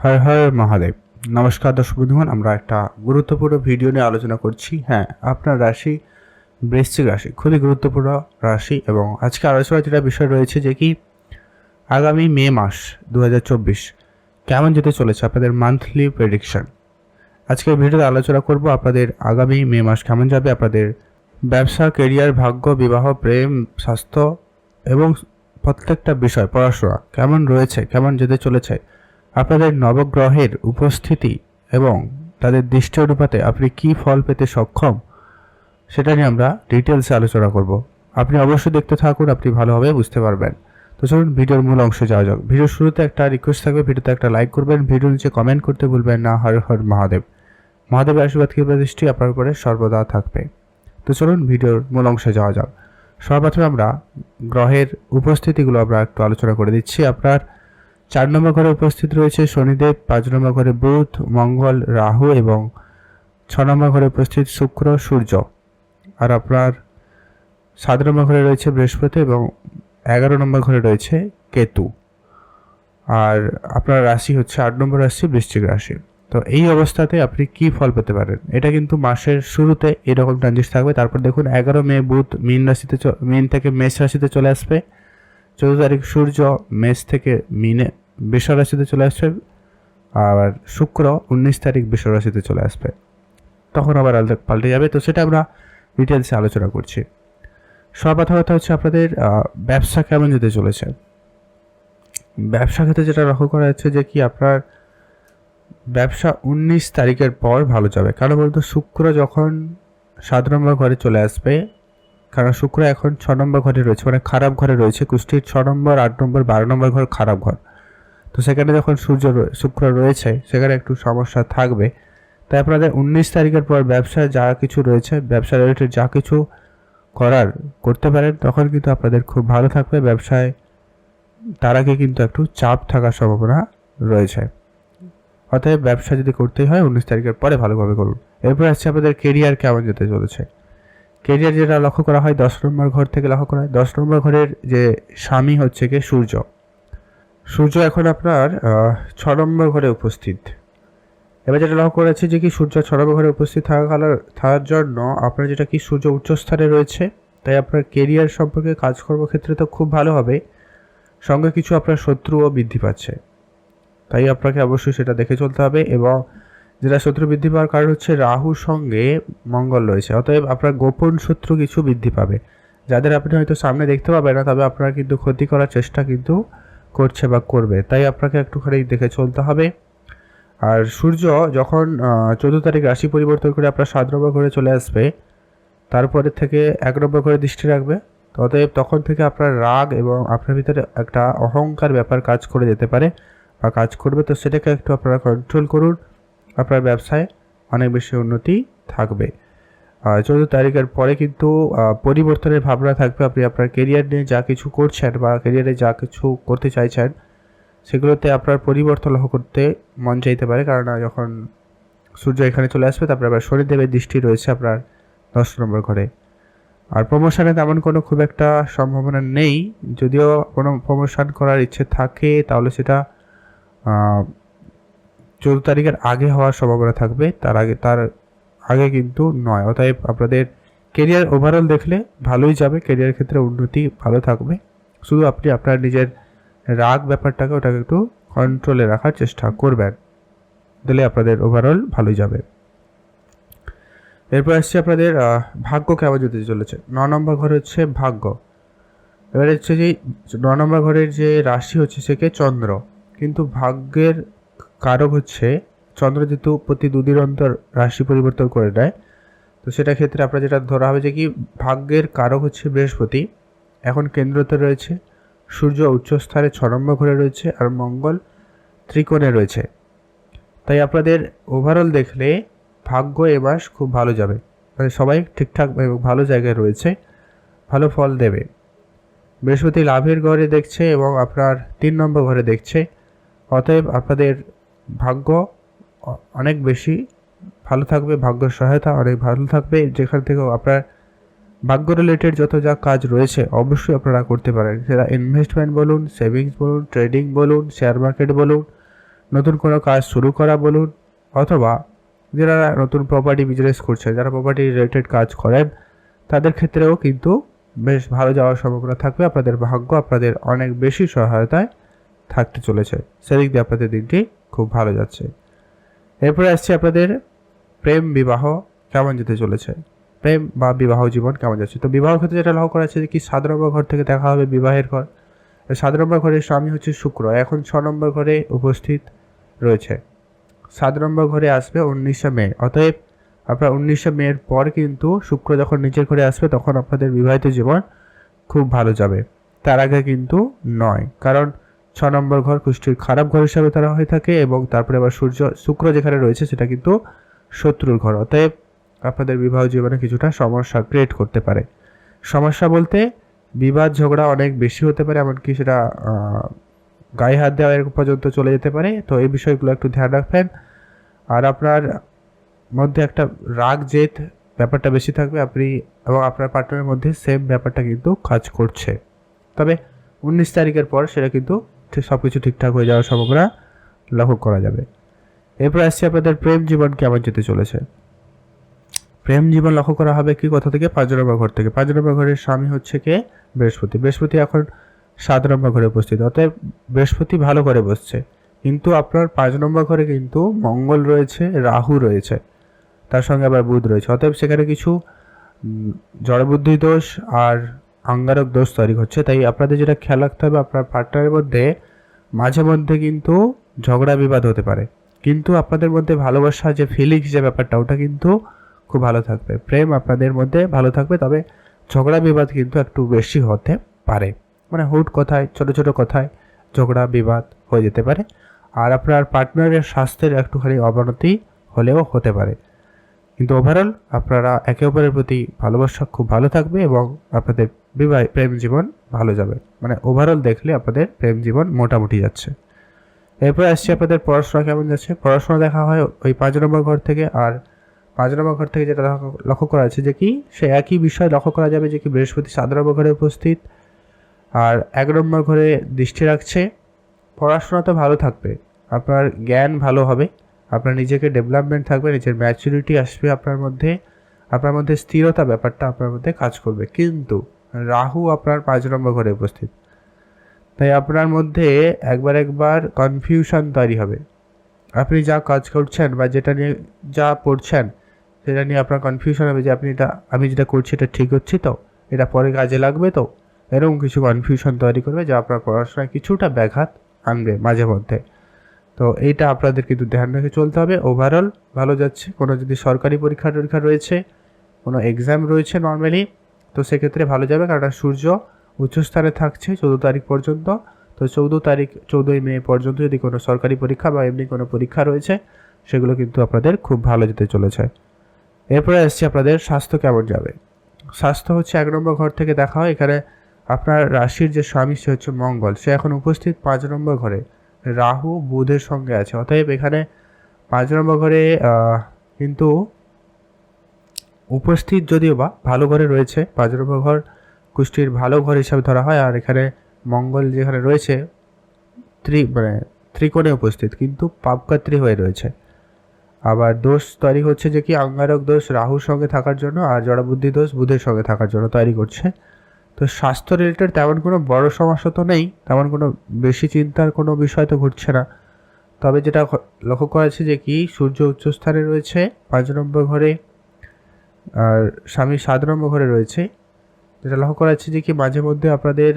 হর হর মহাদেব। নমস্কার দর্শক বন্ধুগণ, আমরা একটা গুরুত্বপূর্ণ ভিডিও নিয়ে আলোচনা করছি। হ্যাঁ আপনার রাশি বৃশ্চিক রাশি, খুবই গুরুত্বপূর্ণ রাশি এবং আজকে আলোচনার যেটা বিষয় রয়েছে যে কি, আগামী মে মাস দু হাজার চব্বিশ কেমন যেতে চলেছে আপনাদের মান্থলি প্রেডিকশন আজকের ভিডিওতে আলোচনা করব আপনাদের আগামী মে মাস কেমন যাবে, আপনাদের ব্যবসা কেরিয়ার ভাগ্য, বিবাহ, প্রেম, স্বাস্থ্য এবং প্রত্যেকটা বিষয়, পড়াশোনা কেমন রয়েছে, কেমন যেতে চলেছে আপনাদের নবগ্রহের উপস্থিতি এবং তাদের দৃষ্টি অনুপাতে আপনি কী ফল পেতে সক্ষম, সেটা নিয়ে আমরা ডিটেলসে আলোচনা করব। আপনি অবশ্যই দেখতে থাকুন, আপনি ভালোভাবে বুঝতে পারবেন। তো চলুন, ভিডিওর মূল অংশে যাওয়া যাক। ভিডিওর শুরুতে একটা রিকোয়েস্ট থাকবে, ভিডিওতে একটা লাইক করবেন ভিডিও নিচে কমেন্ট করতে ভুলবেন না। হর হর মহাদেব। মহাদেবের আশীর্বাদ কৃপা দৃষ্টি আপনার উপরে সর্বদা থাকবে। তো চলুন, ভিডিওর মূল অংশে যাওয়া যাক। সর্বপ্রথমে আমরা গ্রহের উপস্থিতিগুলো আমরা একটু আলোচনা করে দিচ্ছি। আপনার চার নম্বর ঘরে উপস্থিত রয়েছে শনিদেব, পাঁচ নম্বর ঘরে বুধ, মঙ্গল, রাহু এবং ছ নম্বর ঘরে উপস্থিত শুক্র, সূর্য। আর আপনার সাত নম্বর ঘরে রয়েছে বৃহস্পতি এবং এগারো নম্বর ঘরে রয়েছে কেতু। আর আপনার রাশি হচ্ছে আট নম্বর রাশি, বৃশ্চিক রাশি। তো এই অবস্থাতে আপনি কি ফল পেতে পারেন? এটা কিন্তু মাসের শুরুতে এরকম ট্রানজিট থাকবে। তারপর দেখুন, এগারো মে বুধ মীন রাশিতে মীন থেকে মেষ রাশিতে চলে আসবে। চৌদ্দ তারিখ সূর্য মেষ থেকে মিনে রাশিতে চলে আসবে আর শুক্র উনিশ তারিখ রাশিতে চলে আসবে। তখন আবার আলাদা পাল্টে যাবে। তো সেটা আমরা ডিটেলসে আলোচনা করছি। সর্বপ্রথম কথা হচ্ছে আপনাদের ব্যবসা কেমন যেতে চলেছে? ব্যবসা ক্ষেত্রে যেটা লক্ষ্য করা যাচ্ছে যে কি আপনার ব্যবসা উনিশ তারিখের পর ভালো যাবে। কারণ বলতো শুক্র যখন নম্বর ঘরে চলে আসবে কারণ শুক্র এখন ছ নম্বর ঘরে রয়েছে মানে খারাপ ঘরে রয়েছে। কুষ্টির ছ নম্বর, আট নম্বর, বারো নম্বর ঘর খারাপ ঘর। তো সেখানে যখন সূর্য রয়ে- শুক্র রয়েছে, সেখানে একটু সমস্যা থাকবে। তাই আপনাদের উনিশ তারিখের পর ব্যবসা যা কিছু রয়েছে, ব্যবসা রিলেটেড যা কিছু করার, করতে পারেন, তখন কিন্তু আপনাদের খুব ভালো থাকবে। ব্যবসায় তার আগে কিন্তু একটু চাপ থাকার সম্ভাবনা রয়েছে। অতএব ব্যবসা যদি করতেই হয়, উনিশ তারিখের পরে ভালোভাবে করুন। এরপর আসছে আপনাদের কেরিয়ার কেমন যেতে চলেছে। কেরিয়ার যেটা লক্ষ্য করা হয় দশ নম্বর ঘর থেকে লক্ষ্য করা হয়। দশ নম্বর ঘরের যে স্বামী হচ্ছে কি? সূর্য। সূর্য এখন আপনার ছ নম্বর ঘরে উপস্থিত। এবার যেটা লক্ষ্য করেছে যে কি সূর্য ছ নম্বর ঘরে উপস্থিত থাকা কালার- থাকার জন্য আপনার যেটা কি সূর্য উচ্চস্থানে রয়েছে, তাই আপনার কেরিয়ার সম্পর্কে কাজকর্ম ক্ষেত্রে তো খুব ভালো হবে। সঙ্গে কিছু আপনার শত্রুও বৃদ্ধি পাচ্ছে। তাই আপনাকে অবশ্যই সেটা দেখে চলতে হবে এবং যেটা শত্রু বৃদ্ধি পাওয়ার কারণ হচ্ছে রাহুর সঙ্গে মঙ্গল রয়েছে। অতএব আপনার গোপন শত্রু কিছু বৃদ্ধি পাবে। যাদের আপনি হয়তো সামনে দেখতে পাবেন না, তবে আপনার কিন্তু ক্ষতি করার চেষ্টা কিন্তু করছে বা করবে। তাই আপনাকে একটুখানি দেখে চলতে হবে। আর সূর্য যখন চোদ্দ তারিখ রাশি পরিবর্তন করে আপনার সাত নম্বর ঘরে চলে আসবে তারপরে থেকে এক নম্বর ঘরে দৃষ্টি রাখবে। অতএব তখন থেকে আপনার রাগ এবং আপনার ভিতরে একটা অহংকার ব্যাপার কাজ করে যেতে পারে বা কাজ করবে। তো সেটাকে একটু আপনারা কন্ট্রোল করুন। আপনার ব্যবসায় অনেক বেশি উন্নতি থাকবে। চৌদ্দ তারিখের পরে কিন্তু পরিবর্তনের ভাবনা থাকবে। আপনি আপনার কেরিয়ার নিয়ে যা কিছু করছেন বা কেরিয়ারে যা কিছু করতে চাইছেন, সেগুলোতে আপনার পরিবর্তন লক্ষ্য করতে মন চাইতে পারে। কারণ যখন সূর্য এখানে চলে আসবে, তারপরে আবার শনিদেবের দৃষ্টি রয়েছে আপনার দশ নম্বর ঘরে। আর প্রমোশনে তেমন কোনো খুব একটা সম্ভাবনা নেই। যদিও কোনো প্রমোশন করার ইচ্ছে থাকে, তাহলে সেটা চৌদ্দ তারিখের আগে হওয়ার সম্ভাবনা থাকবে, তার আগে তার আগে কিন্তু নয়। অতএব আপনাদের কেরিয়ার ওভারঅল দেখলে ভালোই যাবে কেরিয়ার ক্ষেত্রে উন্নতি ভালো থাকবে। শুধু আপনি আপনার নিজের রাগ ব্যাপারটাকে ওটাকে একটু কন্ট্রোলে রাখার চেষ্টা করবেন, দিলে আপনাদের ওভারঅল ভালোই যাবে। এরপর আসছে আপনাদের ভাগ্য কেমন যেতে চলেছে? ন নম্বর ঘর হচ্ছে ভাগ্য। এবার হচ্ছে যে, ন নম্বর ঘরের যে রাশি হচ্ছে সেকে চন্দ্র। কিন্তু ভাগ্যের কারক হচ্ছে চন্দ্র যেহেতু প্রতি দুদিন অন্তর রাশি পরিবর্তন করে দেয় তো সেটা ক্ষেত্রে আপনার যেটা ধরা হবে যে কি ভাগ্যের কারক হচ্ছে বৃহস্পতি, এখন কেন্দ্রতে রয়েছে সূর্য উচ্চস্থানে ছ নম্বর ঘরে রয়েছে আর মঙ্গল ত্রিকোণে রয়েছে। তাই আপনাদের ওভারঅল দেখলে ভাগ্য এ মাস খুব ভালো যাবে। মানে সবাই ঠিকঠাক এবং ভালো জায়গায় রয়েছে, ভালো ফল দেবে। বৃহস্পতি লাভের ঘরে দেখছে এবং আপনার তিন নম্বর ঘরে দেখছে, অতএব আপনাদের ভাগ্য অনেক বেশি ভালো থাকবে ভাগ্য সহায়তা অনেক ভালো থাকবে। যেখান থেকে আপনার ভাগ্য রিলেটেড যত যা কাজ রয়েছে, অবশ্যই আপনারা করতে পারেন। সেটা ইনভেস্টমেন্ট বলুন সেভিংস বলুন ট্রেডিং বলুন শেয়ার মার্কেট বলুন, নতুন কোনো কাজ শুরু করা বলুন, অথবা যারা নতুন প্রপার্টি বিজনেস করছেন যারা প্রপার্টি রিলেটেড কাজ করেন, তাদের ক্ষেত্রেও কিন্তু বেশ ভালো যাওয়ার সম্ভাবনা থাকবে। আপনাদের ভাগ্য আপনাদের অনেক বেশি সহায়তায় থাকতে চলেছে। সেদিক দিয়ে আপনাদের দিনটি খুব ভালো যাচ্ছে। এরপরে আসছে আপনাদের প্রেম বিবাহ কেমন যেতে চলেছে? প্রেম বা বিবাহ জীবন কেমন যাচ্ছে? তো বিবাহ ক্ষেত্রে যেটা লক্ষ্য করা যাচ্ছে যে কি সাত নম্বর ঘর থেকে দেখা হবে বিবাহের ঘর। সাত নম্বর ঘরের স্বামী হচ্ছে শুক্র। এখন ছ নম্বর ঘরে উপস্থিত রয়েছে। সাত নম্বর ঘরে আসবে উনিশে মে। অতএব আপনার উনিশে মের পর কিন্তু শুক্র যখন নিচের ঘরে আসবে তখন আপনাদের বিবাহিত জীবন খুব ভালো যাবে। তার আগে কিন্তু নয়। কারণ ছ নম্বর ঘর কুষ্টির খারাপ ঘর হিসাবে তারা হয়ে থাকে এবং তারপরে আবার সূর্য, শুক্র যেখানে রয়েছে সেটা কিন্তু শত্রুর ঘর। অতএব আপনাদের বিবাহ জীবনে কিছুটা সমস্যা ক্রিয়েট করতে পারে। সমস্যা বলতে বিবাদ, ঝগড়া অনেক বেশি হতে পারে, এমনকি সেটা গায়ে হাত দেওয়া এরকম পর্যন্ত চলে যেতে পারে। তো এই বিষয়গুলো একটু ধ্যান রাখবেন। আর আপনার মধ্যে একটা রাগ জেদ ব্যাপারটা বেশি থাকবে। আপনি এবং আপনার পার্টনারের মধ্যে সেম ব্যাপারটা কিন্তু কাজ করছে। তবে উনিশ তারিখের পর সেটা কিন্তু ঠিক সব কিছু ঠিকঠাক হয়ে যাওয়ার সম্ভাবনা লক্ষ্য করা যাবে। এরপর আসছে আপনাদের প্রেম জীবন কেমন যেতে চলেছে। প্রেম জীবন লক্ষ্য করা হবে কি কোথা থেকে? পাঁচ নম্বর ঘর থেকে। পাঁচ নম্বর ঘরের স্বামী হচ্ছে কে? বৃহস্পতি। বৃহস্পতি এখন সাত নম্বর ঘরে উপস্থিত। অতএব বৃহস্পতি ভালো করে বসছে। কিন্তু আপনার পাঁচ নম্বর ঘরে কিন্তু মঙ্গল রয়েছে, রাহু রয়েছে। তার সঙ্গে আবার বুধ রয়েছে। অতএব সেখানে কিছু জড়বুদ্ধি দোষ আর আঙ্গারক দোষ তৈরি হচ্ছে তাই আপনাদের যেটা খেয়াল রাখতে হবে, আপনার পার্টনারের মধ্যে মাঝে মধ্যে কিন্তু ঝগড়া বিবাদ হতে পারে। কিন্তু আপনাদের মধ্যে ভালোবাসা যে ফিলিংস যে ব্যাপারটা, ওটা কিন্তু খুব ভালো থাকবে। প্রেম আপনাদের মধ্যে ভালো থাকবে, তবে ঝগড়া বিবাদ কিন্তু একটু বেশি হতে পারে। মানে হুট কথায়, ছোট ছোট কথায় ঝগড়া বিবাদ হয়ে যেতে পারে। আর আপনার পার্টনারের স্বাস্থ্যের একটুখানি অবনতি হলেও হতে পারে। কিন্তু ওভারঅল আপনারা একে অপরের প্রতি ভালোবাসা খুব ভালো থাকবে এবং আপনাদের বিবাহ প্রেম জীবন ভালো যাবে। মানে ওভারঅল দেখলে আপনাদের প্রেম জীবন মোটামুটি যাচ্ছে। এরপরে আসছে আপনাদের পড়াশোনা কেমন যাচ্ছে? পড়াশোনা দেখা হয় ওই পাঁচ নম্বর ঘর থেকে আর পাঁচ নম্বর ঘর থেকে যেটা লক্ষ্য- করা আছে যে কি, সে একই বিষয় লক্ষ্য করা যাবে যে কি বৃহস্পতি সাত নম্বর ঘরে উপস্থিত আর এক নম্বর ঘরে দৃষ্টি রাখছে। পড়াশোনা তো ভালো থাকবে। আপনার জ্ঞান ভালো হবে। আপনার নিজেকে ডেভেলপমেন্ট থাকবে, নিজের ম্যাচুরিটি আসবে আপনার মধ্যে। আপনার মধ্যে স্থিরতা ব্যাপারটা আপনার মধ্যে কাজ করবে। কিন্তু রাহু আপনার পাঁচ নম্বর ঘরে উপস্থিত। তাই আপনার মধ্যে একবার একবার কনফিউশন তৈরি হবে। আপনি যা কাজ করছেন বা যেটা নিয়ে যা পড়ছেন, সেটা নিয়ে আপনার কনফিউশন হবে যে আপনি এটা, আমি যেটা করছি এটা ঠিক হচ্ছে তো? এটা পরে কাজে লাগবে তো? এরকম কিছু কনফিউশন তৈরি করবে যা আপনার পড়াশোনায় কিছুটা ব্যাঘাত আনবে মাঝে মধ্যে। তো এইটা আপনাদের কিন্তু ধ্যান রেখে চলতে হবে। ওভারঅল ভালো যাচ্ছে। কোনো যদি সরকারি পরীক্ষা টরীক্ষা রয়েছে, কোনো এক্সাম রয়েছে নর্মালি তো সেক্ষেত্রে ভালো যাবে, কারণ সূর্য উচ্চস্থানে থাকছে চৌদ্দ তারিখ পর্যন্ত। তো চৌদ্দ তারিখ, চৌদ্দই মে পর্যন্ত যদি কোনো সরকারি পরীক্ষা বা এমনি কোনো পরীক্ষা রয়েছে, সেগুলো কিন্তু আপনাদের খুব ভালো যেতে চলেছে। এরপরে আসছে আপনাদের স্বাস্থ্য কেমন যাবে? স্বাস্থ্য হচ্ছে এক নম্বর ঘর থেকে দেখা হয়, এখানে আপনার রাশির যে স্বামী, সে হচ্ছে মঙ্গল। সে এখন উপস্থিত পাঁচ নম্বর ঘরে। রাহু বুধের সঙ্গে আছে, অতএব এখানে পাঁচ নম্বর ঘরে কিন্তু উপস্থিত যদিও বা ভালো ঘরে রয়েছে নম্বর ঘর কুষ্টির ভালো ঘর হিসাবে ধরা হয়, আর এখানে মঙ্গল যেখানে রয়েছে, ত্রি মানে ত্রিকোণে উপস্থিত, কিন্তু পাপকাত্রী হয়ে রয়েছে। আবার দোষ তৈরি হচ্ছে যে কি আঙ্গারক দোষ রাহুর সঙ্গে থাকার জন্য, আর জড়বুদ্ধি দোষ বুধের সঙ্গে থাকার জন্য তৈরি করছে। তো স্বাস্থ্য রিলেটেড তেমন কোনো বড় সমস্যা তো নেই, তেমন কোনো বেশি চিন্তার কোনো বিষয় তো ঘটছে না। তবে যেটা লক্ষ্য করা যাচ্ছে যে কি, সূর্য উচ্চস্থানে রয়েছে, পাঁচ নম্বর ঘরে আর স্বামী সাত নম্বর ঘরে রয়েছে। যেটা লক্ষ্য করা যাচ্ছে যে কি মাঝে মধ্যে আপনাদের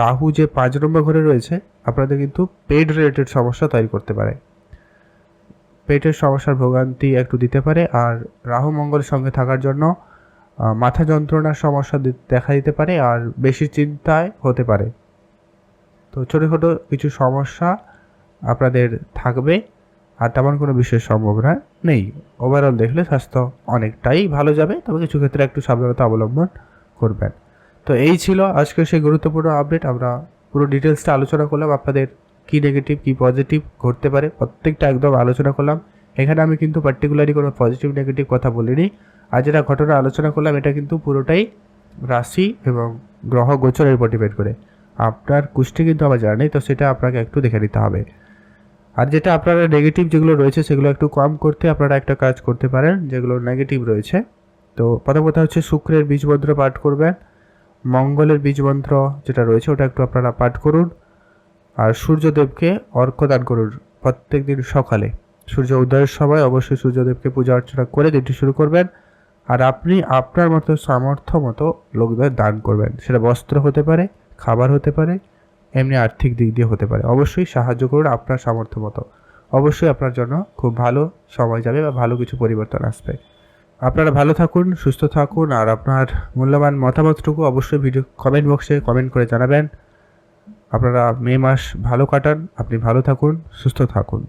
রাহু যে পাঁচ নম্বর ঘরে রয়েছে, আপনাদের কিন্তু পেট রিলেটেড সমস্যা তৈরি করতে পারে। পেটের সমস্যার ভোগান্তি একটু দিতে পারে আর রাহু মঙ্গলের সঙ্গে থাকার জন্য মাথা যন্ত্রণার সমস্যা দেখা দিতে পারে আর বেশি চিন্তায় হতে পারে। তো ছোটো ছোটো কিছু সমস্যা আপনাদের থাকবে। আর তেমন কোনো বিশেষ সম্ভাবনা নেই। ওভারঅল দেখলে স্বাস্থ্য অনেকটাই ভালো যাবে, তবে কিছু ক্ষেত্রে একটু সাবধানতা অবলম্বন করবেন। তো এই ছিল আজকের সেই গুরুত্বপূর্ণ আপডেট আমরা পুরো ডিটেলসটা আলোচনা করলাম, আপনাদের কী নেগেটিভ কী পজিটিভ ঘটতে পারে, প্রত্যেকটা একদম আলোচনা করলাম। এখানে আমি কিন্তু পার্টিকুলারলি কোনো পজিটিভ নেগেটিভ কথা বলিনি। আর যেটা ঘটনা আলোচনা করলাম, এটা কিন্তু পুরোটাই রাশি এবং গ্রহ গোচরের উপর ডিপেন্ড করে। আপনার কুষ্টি কিন্তু আমার জানা নেই তো সেটা আপনাকে একটু দেখে নিতে হবে। আর যেটা আপনারা নেগেটিভ যেগুলো রয়েছে সেগুলো একটু কম করতে আপনারা একটা কাজ করতে পারেন, যেগুলো নেগেটিভ রয়েছে। তো প্রথম কথা হচ্ছে শুক্রের বীজমন্ত্র পাঠ করবেন। মঙ্গলের বীজমন্ত্র যেটা রয়েছে ওটা একটু আপনারা পাঠ করুন। আর সূর্যদেবকে অর্ঘ্য দান করুন প্রত্যেক দিন সকালে। সূর্য উদয়ের সময় অবশ্যই সূর্যদেবকে পূজা অর্চনা করে দিনটি শুরু করবেন। আর আপনি আপনার মতো সামর্থ্য মতো লোকদের দান করবেন। সেটা বস্ত্র হতে পারে, খাবার হতে পারে এমনি আর্থিক দিক দিয়ে হতে পারে। অবশ্যই সাহায্য করুন আপনার সামর্থ্য মতো। অবশ্যই আপনার জন্য খুব ভালো সময় যাবে বা ভালো কিছু পরিবর্তন আসবে। আপনারা ভালো থাকুন, সুস্থ থাকুন আর আপনার মূল্যবান মতামতটুকু অবশ্যই ভিডিও কমেন্ট বক্সে কমেন্ট করে জানাবেন। আপনারা মে মাস ভালো কাটান, আপনি ভালো থাকুন, সুস্থ থাকুন।